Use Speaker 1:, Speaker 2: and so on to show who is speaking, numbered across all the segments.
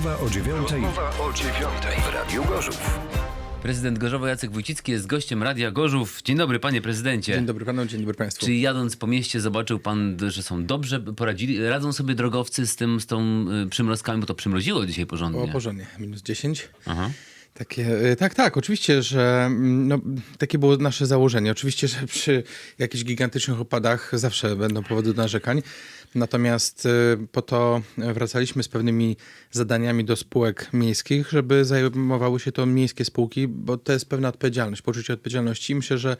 Speaker 1: Rozmowa o dziewiątej
Speaker 2: Mowa o dziewiątej w Radiu Gorzów.
Speaker 3: Prezydent Gorzowa Jacek Wójcicki jest gościem Radia Gorzów. Dzień dobry, panie prezydencie.
Speaker 4: Dzień dobry panu, dzień dobry państwu.
Speaker 3: Czy jadąc po mieście zobaczył pan, że są dobrze poradzili, radzą sobie drogowcy z tym, z tą y, przymrozkami, bo to przymroziło dzisiaj porządnie.
Speaker 4: O, porządnie, minus 10.
Speaker 3: Aha.
Speaker 4: Takie, y, tak, tak, oczywiście, że mm, no, takie było nasze założenie. Oczywiście, że przy jakichś gigantycznych opadach zawsze będą powody do narzekań. Natomiast y, po to wracaliśmy z pewnymi zadaniami do spółek miejskich, żeby zajmowały się to miejskie spółki, bo to jest pewna odpowiedzialność, poczucie odpowiedzialności. I myślę, że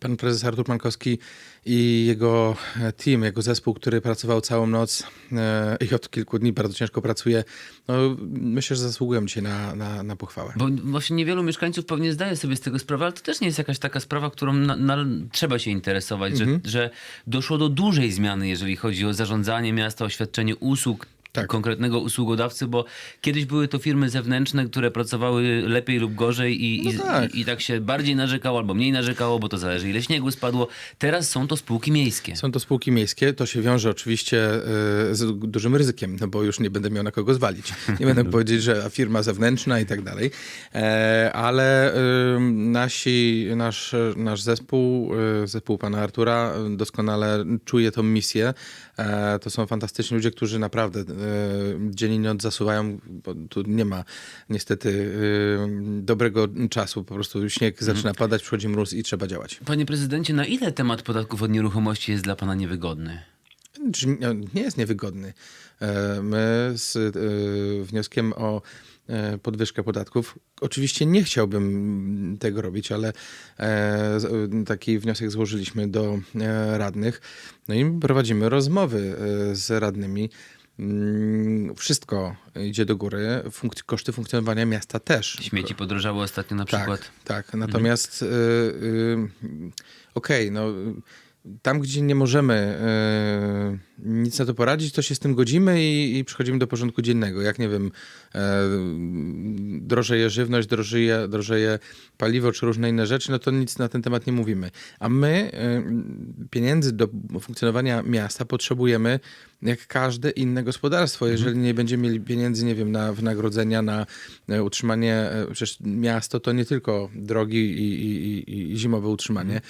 Speaker 4: pan prezes Artur Mankowski i jego e, team, jego zespół, który pracował całą noc e, i od kilku dni bardzo ciężko pracuje, no, myślę, że zasługują dzisiaj na, na, na pochwałę.
Speaker 3: Bo właśnie niewielu mieszkańców pewnie zdaje sobie z tego sprawę, ale to też nie jest jakaś taka sprawa, którą na, na, trzeba się interesować,
Speaker 4: Mhm.
Speaker 3: że, że doszło do dużej zmiany, jeżeli chodzi o zarządzanie miasta, o świadczenie usług.
Speaker 4: Tak.
Speaker 3: konkretnego usługodawcy, bo kiedyś były to firmy zewnętrzne, które pracowały lepiej lub gorzej i, i,
Speaker 4: No tak.
Speaker 3: i, i tak się bardziej narzekało albo mniej narzekało, bo to zależy ile śniegu spadło. Teraz są to spółki miejskie.
Speaker 4: Są to spółki miejskie, to się wiąże oczywiście e, z dużym ryzykiem, no bo już nie będę miał na kogo zwalić. Nie będę powiedzieć, że firma zewnętrzna i tak dalej, E, ale e, nasi, nasz, nasz zespół, e, zespół pana Artura doskonale czuje tą misję. E, To są fantastyczni ludzie, którzy naprawdę dzień i noc zasuwają, bo tu nie ma niestety e, dobrego czasu, po prostu śnieg zaczyna padać, przychodzi mróz i trzeba działać.
Speaker 3: Panie prezydencie, na ile temat podatków od nieruchomości jest dla pana niewygodny?
Speaker 4: Nie- jest niewygodny. E, My z wnioskiem o podwyżkę podatków, oczywiście nie chciałbym tego robić, ale e, e, taki wniosek złożyliśmy do e, radnych. No i prowadzimy rozmowy e, z radnymi. Mm, Wszystko idzie do góry, koszty funkcjonowania miasta też.
Speaker 3: Śmieci podrożały ostatnio na przykład.
Speaker 4: Tak, tak. Natomiast y, okej, no tam, gdzie nie możemy y, nic na to poradzić, to się z tym godzimy i, i przechodzimy do porządku dziennego. Jak nie wiem, e, drożeje żywność, drożeje, drożeje paliwo czy różne inne rzeczy, no to nic na ten temat nie mówimy. A my y, pieniędzy do funkcjonowania miasta potrzebujemy jak każde inne gospodarstwo. Jeżeli nie będziemy mieli pieniędzy, nie wiem, na wynagrodzenia, na e, utrzymanie, e, przecież miasto to nie tylko drogi i, i, i, i zimowe utrzymanie,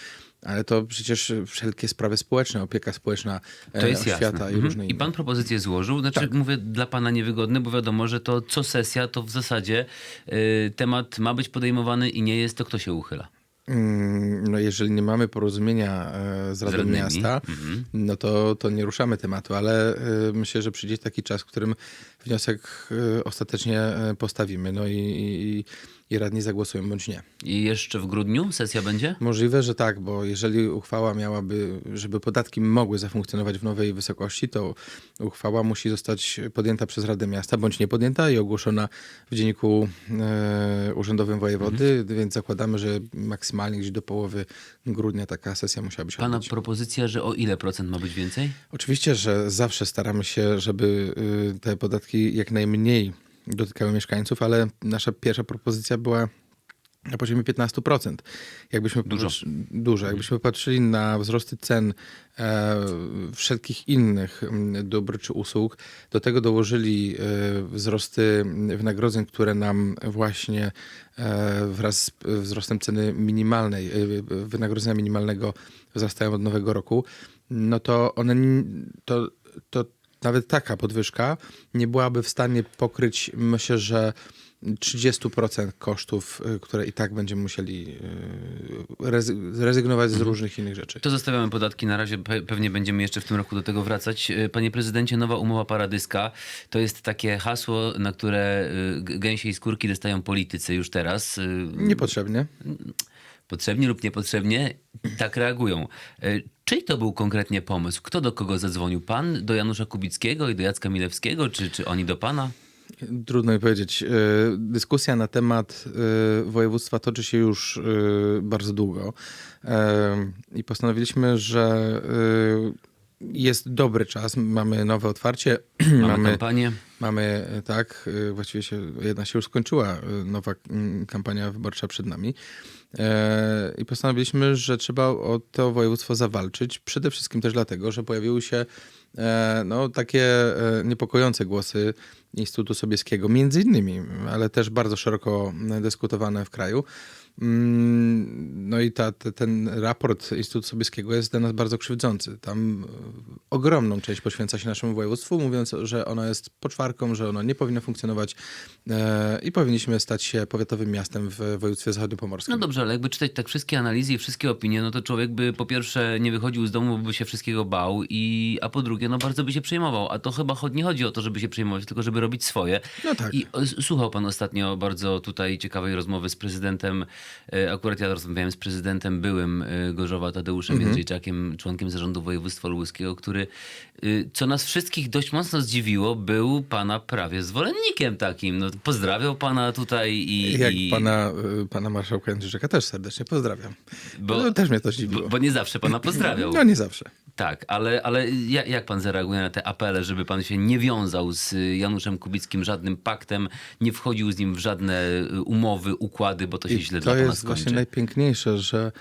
Speaker 4: ale to przecież wszelkie sprawy społeczne, opieka społeczna,
Speaker 3: To jest jasne.
Speaker 4: świata i
Speaker 3: Mhm.
Speaker 4: różne inne.
Speaker 3: I pan propozycję złożył. Znaczy,
Speaker 4: Tak.
Speaker 3: mówię dla pana niewygodne, bo wiadomo, że to co sesja, to w zasadzie y, temat ma być podejmowany i nie jest, to kto się uchyla.
Speaker 4: Mm, No jeżeli nie mamy porozumienia e, z Radą. Miasta,
Speaker 3: Mhm.
Speaker 4: no to, to nie ruszamy tematu, ale e, myślę, że przyjdzie taki czas, w którym wniosek e, ostatecznie e, postawimy. No i, i, i radni zagłosują bądź nie.
Speaker 3: I jeszcze w grudniu sesja będzie?
Speaker 4: Możliwe, że tak, bo jeżeli uchwała miałaby, żeby podatki mogły zafunkcjonować w nowej wysokości, to uchwała musi zostać podjęta przez Radę Miasta, bądź nie podjęta i ogłoszona w dzienniku e, urzędowym wojewody,
Speaker 3: Mhm.
Speaker 4: więc zakładamy, że maksymalnie gdzieś do połowy grudnia taka sesja musiałaby się
Speaker 3: Pana
Speaker 4: odbyć.
Speaker 3: propozycja, że o ile procent ma być więcej?
Speaker 4: Oczywiście, że zawsze staramy się, żeby y, te podatki jak najmniej dotykały mieszkańców, ale nasza pierwsza propozycja była na poziomie 15%. Jakbyśmy
Speaker 3: Dużo.
Speaker 4: dużo. Jakbyśmy patrzyli na wzrosty cen e, wszelkich innych dóbr czy usług, do tego dołożyli e, wzrosty wynagrodzeń, które nam właśnie e, wraz z wzrostem ceny minimalnej, e, wynagrodzenia minimalnego wzrastają od nowego roku, no to one, to, to nawet taka podwyżka nie byłaby w stanie pokryć, myślę, że 30% kosztów, y, które i tak będziemy musieli y, rezy- zrezygnować z różnych innych rzeczy.
Speaker 3: To zostawiamy podatki na razie, pe- pewnie będziemy jeszcze w tym roku do tego wracać. Y, Panie prezydencie, nowa umowa paradyska to jest takie hasło, na które gęsiej skórki dostają politycy już teraz.
Speaker 4: Niepotrzebnie.
Speaker 3: Potrzebnie lub niepotrzebnie, tak reagują. Y, Czyj to był konkretnie pomysł? Kto do kogo zadzwonił? Pan do Janusza Kubickiego i do Jacka Milewskiego, czy, czy oni do pana?
Speaker 4: Trudno mi powiedzieć. Y, Dyskusja na temat y, województwa toczy się już bardzo długo i postanowiliśmy, że jest dobry czas, mamy nowe otwarcie,
Speaker 3: Mamy kampanię.
Speaker 4: Mamy, e, tak, e, właściwie się, jedna się już skończyła, e, nowa mm, kampania wyborcza przed nami. I postanowiliśmy, że trzeba o to województwo zawalczyć. Przede wszystkim też dlatego, że pojawiły się no, takie niepokojące głosy Instytutu Sobieskiego, między innymi, ale też bardzo szeroko dyskutowane w kraju. Mm, No i ta, te- ten raport Instytutu Sobieskiego jest dla nas bardzo krzywdzący. Tam e, ogromną część poświęca się naszemu województwu, mówiąc, że ono jest poczwarką, że ono nie powinno funkcjonować e, i powinniśmy stać się powiatowym miastem w województwie zachodniopomorskim.
Speaker 3: No dobrze, ale jakby czytać tak wszystkie analizy i wszystkie opinie, no to człowiek by po pierwsze nie wychodził z domu, by się wszystkiego bał, i, a po drugie, no bardzo by się przejmował. A to chyba nie chodzi o to, żeby się przejmować, tylko żeby robić swoje.
Speaker 4: No tak.
Speaker 3: I słuchał pan ostatnio bardzo tutaj ciekawej rozmowy z prezydentem, e, akurat ja rozmawiałem z prezydentem byłym e, Gorzowa Tadeuszem
Speaker 4: Mhm.
Speaker 3: Jędrzejczakiem, członkiem zarządu województwa lubuskiego, który, y, co nas wszystkich dość mocno zdziwiło, był pana prawie zwolennikiem takim. No, pozdrawiał pana tutaj i...
Speaker 4: Jak
Speaker 3: i...
Speaker 4: pana, pana marszałka Jędrzejczyka też serdecznie pozdrawiam.
Speaker 3: Bo-
Speaker 4: no, też mnie to zdziwiło.
Speaker 3: Bo, bo nie zawsze pana pozdrawiał.
Speaker 4: No nie zawsze.
Speaker 3: Tak, ale, ale jak pan zareaguje na te apele, żeby pan się nie wiązał z Januszem Kubickim żadnym paktem, nie wchodził z nim w żadne y, umowy, układy, bo to się
Speaker 4: I
Speaker 3: źle
Speaker 4: to
Speaker 3: dla pana
Speaker 4: jest
Speaker 3: skończy.
Speaker 4: właśnie najpiękniejsze, że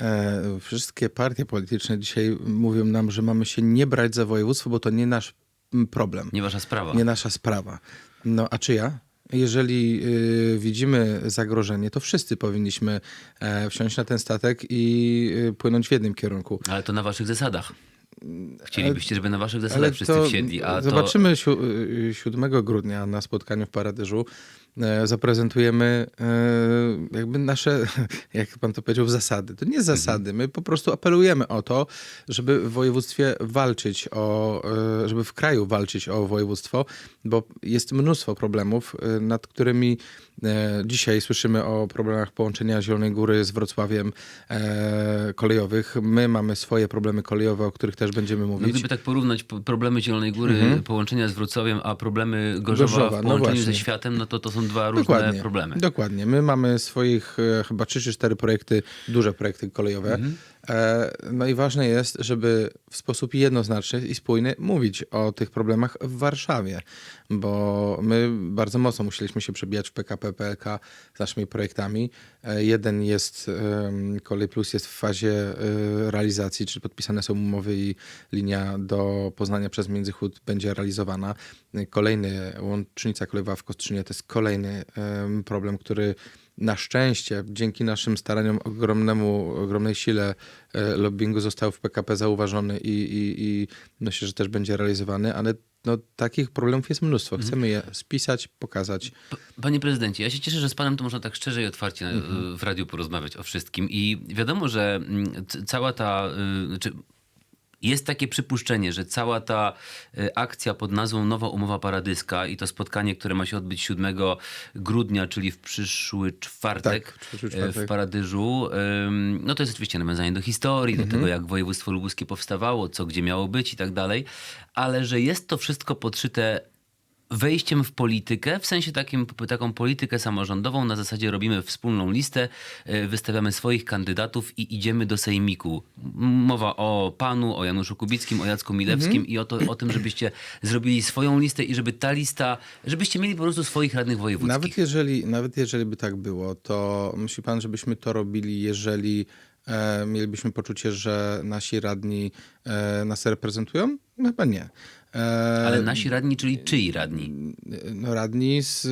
Speaker 4: e, wszystkie partie polityczne dzisiaj mówią nam, że mamy się nie brać za województwo, bo to nie nasz mm, problem,
Speaker 3: Nie wasza sprawa.
Speaker 4: nie nasza sprawa. No a czyja? Jeżeli y, widzimy zagrożenie, to wszyscy powinniśmy e, wsiąść na ten statek i y, płynąć w jednym kierunku.
Speaker 3: Ale to na waszych zasadach. Chcielibyście, żeby na waszych zasadach wszyscy
Speaker 4: to
Speaker 3: wsiedli, a to...
Speaker 4: zobaczymy siu- y, 7 grudnia na spotkaniu w Paradyżu. e, Zaprezentujemy e, jakby nasze, jak pan to powiedział, zasady. To nie zasady. My po prostu apelujemy o to, żeby w województwie walczyć o, e, żeby w kraju walczyć o województwo, bo jest mnóstwo problemów, nad którymi dzisiaj słyszymy o problemach połączenia Zielonej Góry z Wrocławiem e, kolejowych. My mamy swoje problemy kolejowe, o których też będziemy
Speaker 3: No,
Speaker 4: mówić.
Speaker 3: gdyby tak porównać po- problemy Zielonej Góry, połączenia z Wrocławiem, a problemy Gorzowa,
Speaker 4: Gorzowa,
Speaker 3: w
Speaker 4: no
Speaker 3: połączeniu ze
Speaker 4: właśnie.
Speaker 3: światem, no to to są dwa różne problemy.
Speaker 4: Dokładnie. My mamy swoich e, chyba trzy czy cztery projekty, duże projekty kolejowe.
Speaker 3: Mhm.
Speaker 4: E, no i ważne jest, żeby w sposób jednoznaczny i spójny mówić o tych problemach w Warszawie, bo my bardzo mocno musieliśmy się przebijać w PKP PLK z naszymi projektami. E, jeden jest, Kolej Plus jest w fazie e, realizacji, czyli podpisane są umowy i linia do Poznania przez Międzychód będzie realizowana. Kolejny, łącznica kolejowa w Kostrzynie to jest kolejny em, problem, który na szczęście, dzięki naszym staraniom ogromnemu, ogromnej sile e, lobbingu został w PKP zauważony i, i, i myślę, że też będzie realizowany, ale no, takich problemów jest mnóstwo. Chcemy je spisać, pokazać.
Speaker 3: Panie prezydencie, ja się cieszę, że z panem to można tak szczerze i otwarcie
Speaker 4: Mhm.
Speaker 3: w radiu porozmawiać o wszystkim. I wiadomo, że mm, cała ta. y, Znaczy, jest takie przypuszczenie, że cała ta y, akcja pod nazwą Nowa Umowa Paradyska i to spotkanie, które ma się odbyć 7 grudnia, czyli w przyszły czwartek,
Speaker 4: Tak, w przyszły
Speaker 3: y,
Speaker 4: czwartek.
Speaker 3: w Paradyżu, no to jest oczywiście nawiązanie do historii,
Speaker 4: Mhm.
Speaker 3: do tego, jak województwo lubuskie powstawało, co gdzie miało być i tak dalej, ale że jest to wszystko podszyte wejściem w politykę, w sensie takim, taką politykę samorządową. Na zasadzie robimy wspólną listę, y, wystawiamy swoich kandydatów i idziemy do sejmiku. Mowa o panu, o Januszu Kubickim, o Jacku Milewskim
Speaker 4: Mhm.
Speaker 3: i o, to, o tym, żebyście zrobili swoją listę i żeby ta lista, żebyście mieli po prostu swoich radnych wojewódzkich.
Speaker 4: Nawet jeżeli, nawet jeżeli by tak było, to myśli pan, żebyśmy to robili, jeżeli e, mielibyśmy poczucie, że nasi radni e, nas reprezentują? No chyba nie. E,
Speaker 3: Ale nasi radni, czyli czyi radni?
Speaker 4: No radni, z,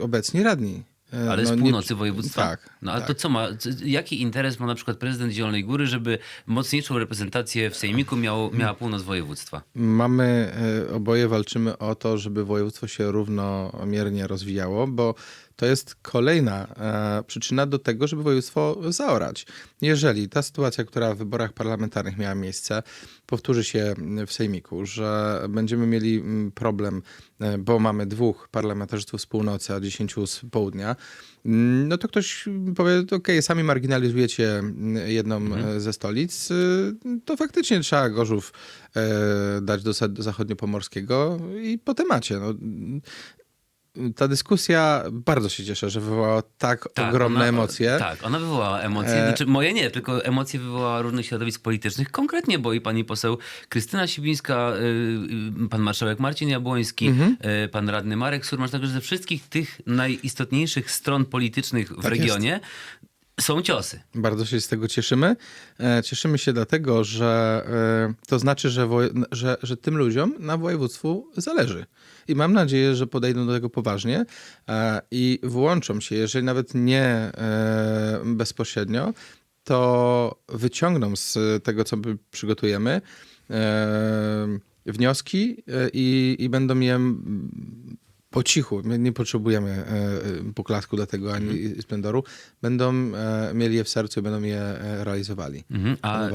Speaker 4: obecni radni. E,
Speaker 3: Ale
Speaker 4: no,
Speaker 3: z
Speaker 4: nie-
Speaker 3: północy województwa?
Speaker 4: Tak.
Speaker 3: No ale
Speaker 4: tak.
Speaker 3: to co ma, jaki interes ma na przykład prezydent Zielonej Góry, żeby mocniejszą reprezentację w sejmiku miał, miała północ województwa?
Speaker 4: Mamy, e, oboje walczymy o to, żeby województwo się równomiernie rozwijało, bo to jest kolejna e, przyczyna do tego, żeby województwo zaorać. Jeżeli ta sytuacja, która w wyborach parlamentarnych miała miejsce, powtórzy się w Sejmiku, że będziemy mieli problem, e, bo mamy dwóch parlamentarzystów z północy, a dziesięciu z południa, no to ktoś powie, ok, sami marginalizujecie jedną e, ze stolic, y, to faktycznie trzeba Gorzów e, dać do zachodniopomorskiego i po temacie. No, ta dyskusja, bardzo się cieszę, że wywołała tak, ogromne
Speaker 3: ona,
Speaker 4: emocje.
Speaker 3: Tak, ona wywołała emocje.
Speaker 4: E-
Speaker 3: Znaczy, moje nie, tylko emocje wywołała różnych środowisk politycznych. Konkretnie, bo i pani poseł Krystyna Sibińska, y, y, pan marszałek Marcin Jabłoński,
Speaker 4: Mhm.
Speaker 3: y, pan radny Marek Surmacz, także ze wszystkich tych najistotniejszych stron politycznych w
Speaker 4: Tak
Speaker 3: regionie są ciosy.
Speaker 4: Bardzo się z tego cieszymy. E, Cieszymy się dlatego, że e, to znaczy, że, że, że tym ludziom na województwu zależy. I mam nadzieję, że podejdą do tego poważnie e, i włączą się, jeżeli nawet nie bezpośrednio, to wyciągną z tego, co my przygotujemy, wnioski i, i będą je po cichu, my nie potrzebujemy e, e, poklasku dla tego ani splendoru, będą e, mieli je w sercu i będą je realizowali.
Speaker 3: Mhm. A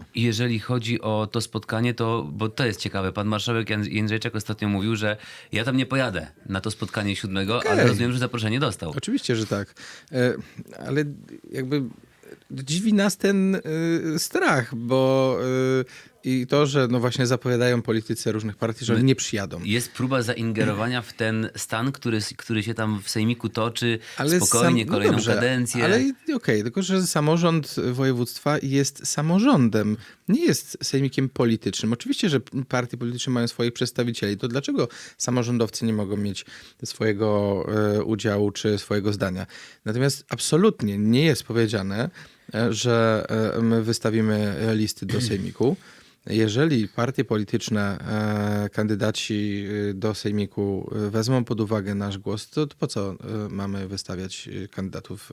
Speaker 4: A
Speaker 3: jeżeli chodzi o to spotkanie, to, bo to jest ciekawe, pan marszałek Jędrzejczak ostatnio mówił, że ja tam nie pojadę na to spotkanie siódmego, ale
Speaker 4: Okej.
Speaker 3: rozumiem, że zaproszenie dostał.
Speaker 4: Oczywiście, że tak. Ale jakby dziwi nas ten strach, bo i to, że no właśnie zapowiadają politycy różnych partii, że oni nie przyjadą.
Speaker 3: Jest próba zaingerowania w ten stan, który, który się tam w sejmiku toczy
Speaker 4: Ale
Speaker 3: spokojnie,
Speaker 4: sam- no
Speaker 3: kolejną
Speaker 4: dobrze,
Speaker 3: kadencję.
Speaker 4: Ale okej, tylko że samorząd województwa jest samorządem, nie jest sejmikiem politycznym. Oczywiście, że partie polityczne mają swoich przedstawicieli. To dlaczego samorządowcy nie mogą mieć swojego e, udziału czy swojego zdania? Natomiast absolutnie nie jest powiedziane, że e, my wystawimy e, listy do sejmiku. Jeżeli partie polityczne, e, kandydaci e, do Sejmiku e, wezmą pod uwagę nasz głos, to, to po co e, mamy wystawiać e, kandydatów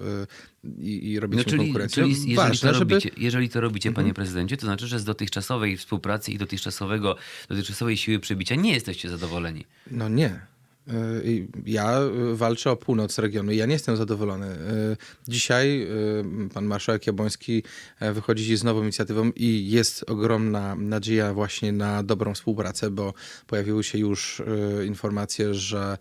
Speaker 4: e, i, i robić
Speaker 3: No, czyli,
Speaker 4: konkurencję?
Speaker 3: czyli jeżeli,
Speaker 4: Ważne,
Speaker 3: to
Speaker 4: żeby... Mhm.
Speaker 3: robicie, jeżeli to robicie, panie prezydencie, to znaczy, że z dotychczasowej współpracy i dotychczasowego, dotychczasowej siły przebicia nie jesteście zadowoleni.
Speaker 4: No nie. Y, Ja y, walczę o północ regionu i ja nie jestem zadowolony. Y, Dzisiaj pan marszałek Jabłoński e, wychodzi z nową inicjatywą i jest ogromna nadzieja właśnie na dobrą współpracę, bo pojawiły się już informacje, że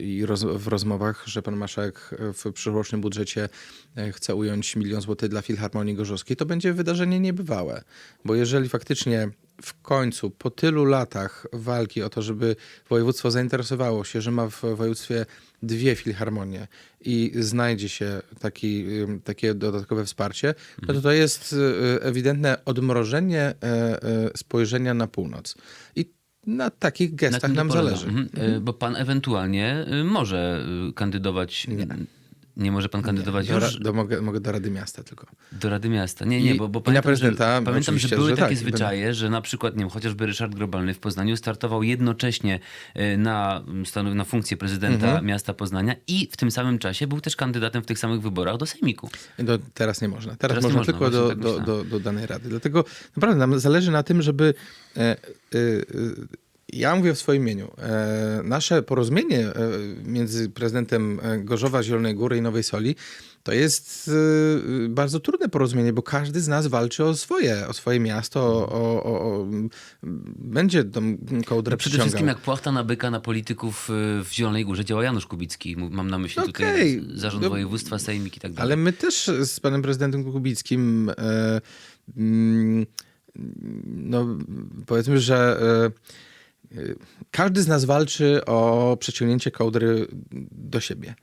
Speaker 4: i roz, w rozmowach, że pan marszałek w przyszłorocznym budżecie e, chce ująć milion złotych dla Filharmonii Gorzowskiej. To będzie wydarzenie niebywałe, bo jeżeli faktycznie w końcu, po tylu latach walki o to, żeby województwo zainteresowało się, że ma w województwie dwie filharmonie i znajdzie się taki, takie dodatkowe wsparcie, no to to jest y, ewidentne odmrożenie e, e, spojrzenia na północ. I na takich
Speaker 3: Na
Speaker 4: gestach
Speaker 3: to
Speaker 4: nam
Speaker 3: polega.
Speaker 4: zależy.
Speaker 3: Mhm. E, Bo pan ewentualnie y, może y, kandydować. Nie. Nie może pan kandydować
Speaker 4: Do, ra-
Speaker 3: już
Speaker 4: do, mogę, mogę do Rady Miasta tylko.
Speaker 3: do Rady Miasta. Nie, nie, bo, bo
Speaker 4: i
Speaker 3: pamiętam,
Speaker 4: prezydenta
Speaker 3: że, pamiętam, że były
Speaker 4: że
Speaker 3: takie
Speaker 4: tak, i będę-
Speaker 3: zwyczaje, że na przykład, nie wiem, chociażby Ryszard Globalny w Poznaniu startował jednocześnie y, na, stanow- na funkcję prezydenta
Speaker 4: Mhm.
Speaker 3: miasta Poznania i w tym samym czasie był też kandydatem w tych samych wyborach do Sejmiku.
Speaker 4: Do, teraz nie można. Teraz,
Speaker 3: Teraz nie
Speaker 4: można,
Speaker 3: można,
Speaker 4: tylko do,
Speaker 3: tak
Speaker 4: do, do, do danej rady. Dlatego naprawdę nam zależy na tym, żeby. E, e, e, ja mówię w swoim imieniu. E, nasze porozumienie e, między prezydentem e, Gorzowa, Zielonej Góry i Nowej Soli to jest bardzo trudne porozumienie, bo każdy z nas walczy o swoje, o swoje miasto, o, o, o, będzie tą kołdrę
Speaker 3: Przede wszystkim
Speaker 4: przyciągał.
Speaker 3: jak płachta na byka na polityków w Zielonej Górze działa Janusz Kubicki. Mam na myśli tutaj
Speaker 4: Okej.
Speaker 3: zarząd
Speaker 4: No,
Speaker 3: województwa, Sejmik i tak dalej.
Speaker 4: Ale my też z panem prezydentem Kubickim, mm, no powiedzmy, że każdy z nas walczy o przeciągnięcie kołdry do siebie.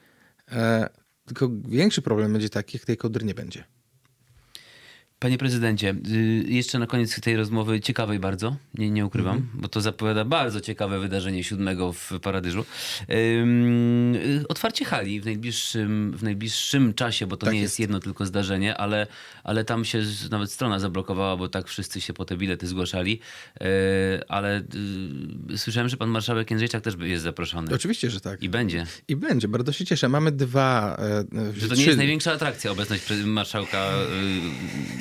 Speaker 4: E, tylko większy problem będzie taki, jak tej kołdry nie będzie.
Speaker 3: Panie prezydencie, y, jeszcze na koniec tej rozmowy, ciekawej bardzo, nie, nie ukrywam,
Speaker 4: Mhm.
Speaker 3: bo to zapowiada bardzo ciekawe wydarzenie siódmego w Paradyżu. Ym, y, otwarcie hali w najbliższym, w najbliższym czasie, bo to
Speaker 4: Tak
Speaker 3: nie
Speaker 4: jest.
Speaker 3: jest jedno tylko zdarzenie, ale, ale tam się nawet strona zablokowała, bo tak wszyscy się po te bilety zgłaszali. Y, ale y, słyszałem, że pan marszałek Jędrzejczak też jest zaproszony.
Speaker 4: Oczywiście, że tak.
Speaker 3: I będzie.
Speaker 4: I będzie, bardzo się cieszę. Mamy dwa... e,
Speaker 3: Że to nie
Speaker 4: trzy-
Speaker 3: jest największa atrakcja, obecność marszałka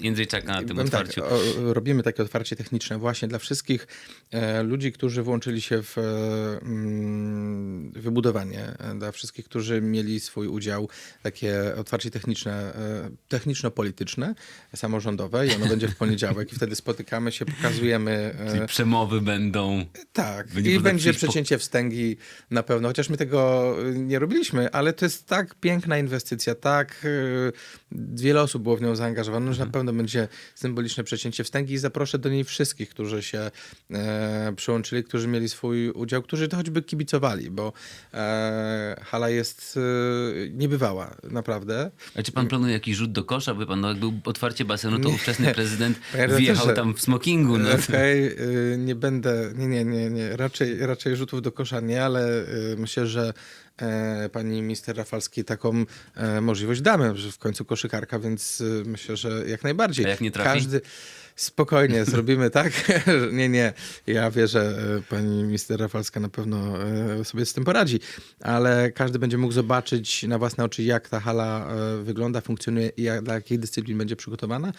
Speaker 3: y, Jędrzejczaka na tym
Speaker 4: tak,
Speaker 3: otwarciu.
Speaker 4: o, robimy takie otwarcie techniczne właśnie dla wszystkich e, ludzi, którzy włączyli się w mm, wybudowanie, e, dla wszystkich, którzy mieli swój udział, takie otwarcie techniczne, e, techniczno-polityczne, samorządowe i ono będzie w poniedziałek i wtedy spotykamy się, pokazujemy... e,
Speaker 3: Czyli przemowy będą.
Speaker 4: tak,
Speaker 3: Będzie
Speaker 4: i będzie
Speaker 3: przyjść po-
Speaker 4: przecięcie wstęgi na pewno, chociaż my tego nie robiliśmy, ale to jest tak piękna inwestycja, tak wiele osób było w nią zaangażowanych, że na pewno będzie symboliczne przecięcie wstęgi i zaproszę do niej wszystkich, którzy się e, przyłączyli, którzy mieli swój udział, którzy to choćby kibicowali, bo e, hala jest e, niebywała, naprawdę.
Speaker 3: A czy pan planuje jakiś rzut do kosza? By pan, no, jak był otwarcie basenu, to ówczesny prezydent wjechał tam w smokingu. No.
Speaker 4: Okej, y, nie będę, nie, nie, nie, nie, raczej, raczej rzutów do kosza nie, ale y, myślę, że pani minister Rafalskiej taką e, możliwość damy, że w końcu koszykarka, więc e, myślę, że jak najbardziej.
Speaker 3: A jak nie trafi?
Speaker 4: Każdy... Spokojnie, zrobimy tak. nie, nie. Ja wierzę, e, pani minister Rafalska na pewno e, sobie z tym poradzi, ale każdy będzie mógł zobaczyć na własne oczy, jak ta hala e, wygląda, funkcjonuje i jak, dla jakich dyscyplin będzie przygotowana.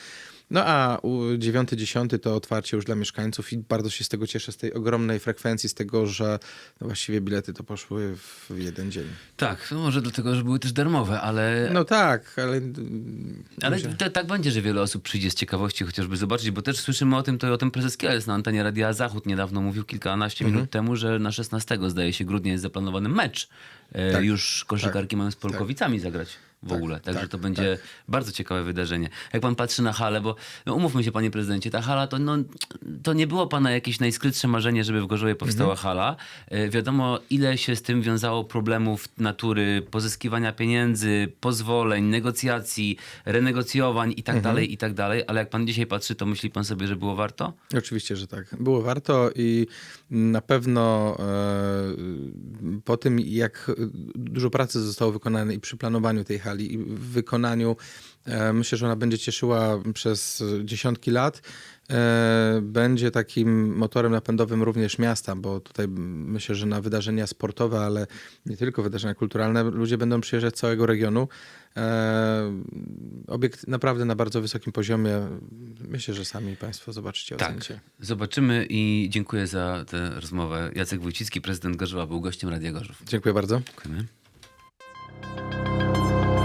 Speaker 4: No a u- dziewiąty, dziesiąty to otwarcie już dla mieszkańców i bardzo się z tego cieszę, z tej ogromnej frekwencji, z tego, że no właściwie bilety to poszły w jeden dzień.
Speaker 3: Tak, no może dlatego, że były też darmowe, ale,
Speaker 4: No tak, ale...
Speaker 3: ale to, tak będzie, że wiele osób przyjdzie z ciekawości chociażby zobaczyć, bo też słyszymy o tym, to o tym prezes Kieles na antenie Radia Zachód niedawno mówił kilkanaście
Speaker 4: Mhm.
Speaker 3: minut temu, że na 16 zdaje się grudnia jest zaplanowany mecz. E,
Speaker 4: Tak,
Speaker 3: już koszykarki mają z Polkowicami zagrać w ogóle, także
Speaker 4: tak,
Speaker 3: to będzie bardzo ciekawe wydarzenie. Jak pan patrzy na halę, bo no umówmy się panie prezydencie, ta hala to, no, to nie było pana jakieś najskrytsze marzenie, żeby w Gorzowie powstała
Speaker 4: Mhm.
Speaker 3: hala. E, wiadomo ile się z tym wiązało problemów natury pozyskiwania pieniędzy, pozwoleń, negocjacji, renegocjowań i tak
Speaker 4: Mhm.
Speaker 3: dalej, i tak dalej, ale jak pan dzisiaj patrzy, to myśli pan sobie, że było warto?
Speaker 4: Oczywiście, że tak. Było warto i na pewno e, po tym, jak dużo pracy zostało wykonane i przy planowaniu tej hali, i w wykonaniu, e, myślę, że ona będzie cieszyła przez dziesiątki lat. E, Będzie takim motorem napędowym również miasta, bo tutaj myślę, że na wydarzenia sportowe, ale nie tylko wydarzenia kulturalne, ludzie będą przyjeżdżać z całego regionu. E, Obiekt naprawdę na bardzo wysokim poziomie. Myślę, że sami Państwo zobaczycie,
Speaker 3: Tak,
Speaker 4: ocenicie.
Speaker 3: zobaczymy i dziękuję za tę rozmowę. Jacek Wójcicki, prezydent Gorzowa, był gościem Radia Gorzów.
Speaker 4: Dziękuję bardzo.
Speaker 3: Dziękujemy.